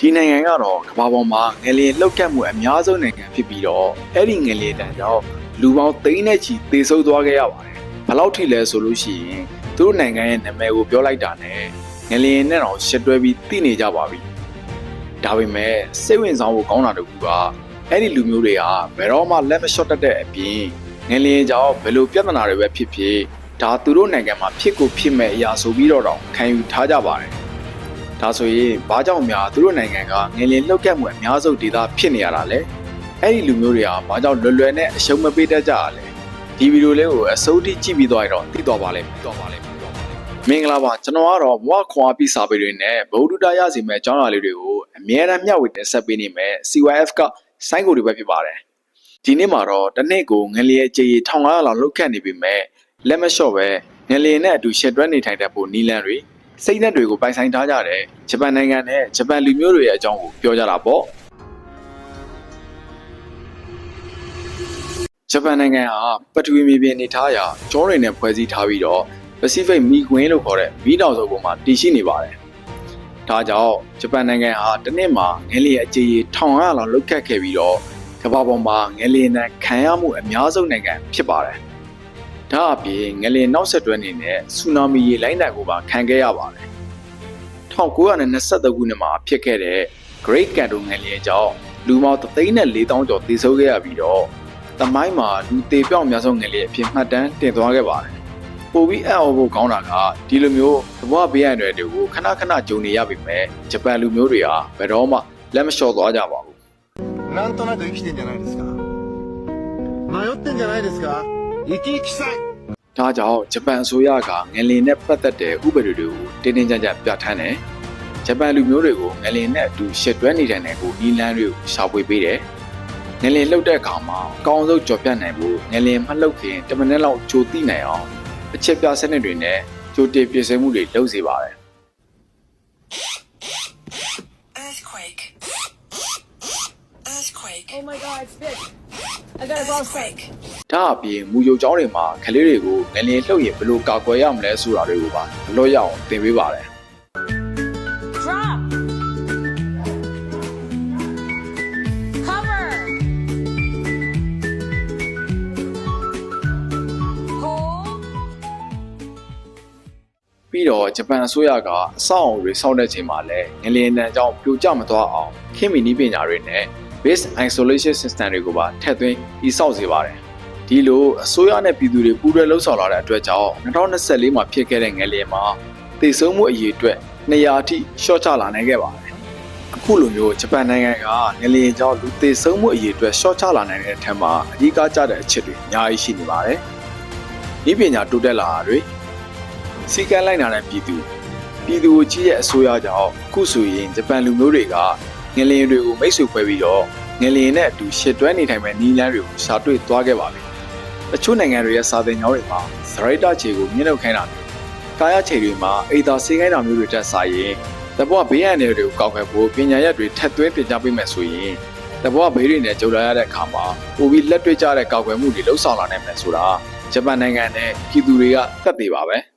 ဒီနိုင်ငံကတော့ကမ္ဘာပေါ်မှာငလျင်လှုပ်ခတ်မှုအများဆုံးနိုင်ငံဖြစ်ပြီးတော့အဲ့ဒီငလျင်တန်ကြောင့်လူပေါင်းသိန်းနဲ့ချီသေဆုံးသွားခဲ့ရပါတယ်ဘယ်လောက်ထိလဲဆိုလို့ရှိရင်သူတို့နိုင်ငံရဲ့နာမည်ကိုပြောလိုက်တာနဲ့ငလျင်နဲ့တော့ရှစ်တွဲပြီးသိနေကြပါပြီဒါပေမဲ့စိတ်ဝင်စားဖို့ကောင်းတာတကူကအဲ့ဒီလူမျိုးတွေကဘယ်တော့မှလက်မလျှော့တတ်တဲ့အပြင်ငလျင်ကြောင့်ဘယ်လိုပြဿနာတွေပဲဖြစ်ဖြစ်ဒါသူတို့နိုင်ငံမှာဖြစ်ကိုဖြစ်မဲ့အရာဆိုပြီးတော့တော့ခံယူထားကြပါတယ် ဒါဆိုရင်ဘာကြောင့်များသူတို့နိုင်ငံကငလျင်လှုပ်ခတ်မှုအများဆုံးဒေသဖြစ်နေရတာလဲအဲ့ဒီလူမျိုးတွေကဘာကြောင့်လွယ်လွယ်နဲ့အရှုံးမပေးတတ်ကြရလဲဒီဗီဒီယိုလေးကိုအစိုးထိကြည့်ပြီးသွားရင်တော့သိသွားပါလိမ့်မယ်သိသွားပါလိမ့်မယ်သိသွားပါလိမ့်မယ်မင်္ဂလာပါကျွန်တော်ကတော့ဘဝခွန်အားပိစာပေတွေနဲ့ဗုဒ္ဓတာရစီမဲ့အကြောင်းအရာလေးတွေကိုအမြဲတမ်းမျှဝေတင်ဆက်ပေးနေမယ် CYF ကစိုင်းကိုတွေပဲဖြစ်ပါတယ်ဒီနေ့မှာတော့တစ်နေ့ကိုငလျင်ကြေး1500လောက်လှုပ်ခတ်နေပြီမဲ့လက်မလျှော့ပဲငလျင်နဲ့အတူရှက်တွဲနေထိုင်တတ်ဖို့နီလန်တွေ စိတ်နဲ့တွေကိုပိုင်ဆိုင်ထားကြတယ်ဂျပန်နိုင်ငံနဲ့ဂျပန်လူမျိုးတွေရဲ့အကြောင်းကိုပြောကြတာပေါ့ဂျပန်နိုင်ငံဟာပထဝီမြေပြင်အနေထားအရကျောတွေနဲ့ဖွဲ့စည်းထားပြီးတော့ Pacific မီကွင်းလို့ခေါ်တဲ့မီးတောင်စုံပေါ်မှာတည်ရှိနေပါတယ်။ဒါကြောင့်ဂျပန်နိုင်ငံဟာတစ်နှစ်မှာငလျင်အကြေး1500လောက်လုတ်ခတ်ခဲ့ပြီးတော့ကမ္ဘာပေါ်မှာငလျင်နဲ့ခံရမှုအများဆုံးနိုင်ငံဖြစ်ပါတယ်။ ဒါအပြင်ငလျင်နောက်ဆက်တွဲအနေနဲ့ဆူနာမီရေလိုင်းတန်ကိုပါခံခဲ့ရပါတယ်။1923ခုနှစ်မှာဖြစ်ခဲ့တဲ့ Great Kanto ငလျင်ကြောင့်လူပေါင်း3,400ကျော်သေဆုံးခဲ့ရပြီးတော့သမိုင်းမှာလူသေပြောက်အများဆုံးငလျင်အဖြစ်မှတ်တမ်းတင်သွားခဲ့ပါတယ်။ပိုပြီးအံ့ဩဖို့ကောင်းတာကဒီလိုမျိုးသဘောဘေးရန်တွေကိုခဏခဏကြုံနေရပြီမဲ့ဂျပန်လူမျိုးတွေဟာဘယ်တော့မှလက်မလျှော့သွားကြပါဘူး なんとなく生きてんじゃないですか迷ってんじゃないですか生き生きさい ။ ဒါကြောင့်ဂျပန်အစိုးရကငလျင်နဲ့ပတ်သက်တဲ့ဥပဒေတွေကိုတင်းတင်းကြပ်ကြပ်ပြဋ္ဌာန်းတယ်။ဂျပန်လူမျိုးတွေကိုငလျင်နဲ့အတူရှစ်တွဲနေတဲ့နယ်ကိုနီလန်းတွေကိုရှာဖွေပေးတယ်။ငလျင်လှုပ်တဲ့အခါမှာအကောင်းဆုံးကြော်ပြတ်နိုင်ဖို့ငလျင်မလှုပ်ခင်10မိနစ်လောက်ကြိုသိနိုင်အောင်အချက်ပြစနစ်တွေနဲ့ကြိုတင်ပြင်ဆင်မှုတွေလုပ်စေပါတယ် Earthquake. Earthquake. Oh my god, it's big. I gotta go outside. Earthquake. ။ဒါအပြင်မူယုံကျောင်းတွေမှာကလေးတွေကိုငလျင်လှုပ်ရင်ဘယ်လိုကာကွယ်ရမလဲဆိုတာတွေကိုပါအလို့ရအောင်သင်ပေးပါတယ် Drop! Cover! Hold! ။ပြီးတော့ဂျပန်အစိုးရကအဆောက်အအုံတွေစောင့်တဲ့ချိန်မှာလည်းငလျင်တန်ကြောင့်ပြိုကျမသွားအောင်ခင်မီနီးပညာတွေနဲ့ base isolation system တွေကိုပါထည့်သွင်းပြီးစောင့်စေပါတယ်။ဒီလိုအစိုးရနဲ့ပြည်သူတွေပူးတွဲလှုပ်ဆောင်လာတဲ့အတွက်ကြောင့်2024မှာဖြစ်ခဲ့တဲ့ငလျင်မှာသေဆုံးမှုအရေအတွက်200အထိလျှော့ချလာနိုင်ခဲ့ပါတယ်။အခုလိုမျိုးဂျပန်နိုင်ငံကငလျင်ကြောင့်လူသေဆုံးမှုအရေအတွက်လျှော့ချလာနိုင်တဲ့အထက်မှာအဓိကကျတဲ့အချက်တွေအများကြီးရှိနေပါတယ်။ဒီပညာတိုးတက်လာတာတွေစီကံလိုက်နာတဲ့ပြည်သူပြည်သူကိုကြီးရဲ့အစိုးရကြောင့်အခုဆိုရင်ဂျပန်လူမျိုးတွေက ငလျင်တွေကိုမိတ်ဆွေဖွဲ့ပြီးတော့ငလျင်နဲ့အတူရှစ်တွဲနေထိုင်မဲ့နီးလန်းတွေကိုရှာတွေ့သွားခဲ့ပါပြီ။တချို့နိုင်ငံတွေရဲ့စာသင်ကျောင်းတွေမှာစရိုက်တာခြေကိုမြင့်လုပ်ခိုင်းတာမျိုးကာယခြေတွေမှာအိဒါဆေးခိုင်းတာမျိုးတွေတက်ဆိုင်ရင်တဘောဘေးရန်တွေကိုကောက်ခွဲဖို့ပညာရက်တွေထက်သွင်းတင်ကြပေးမယ်ဆိုရင်တဘောဘေးတွေနဲ့ကြုံလာရတဲ့အခါမှာပိုပြီးလက်တွေ့ကျတဲ့ကောက်ွယ်မှုတွေလှုပ်ဆောင်လာနိုင်မယ်ဆိုတာဂျပန်နိုင်ငံနဲ့ပြည်သူတွေကသက်သေပါပဲ။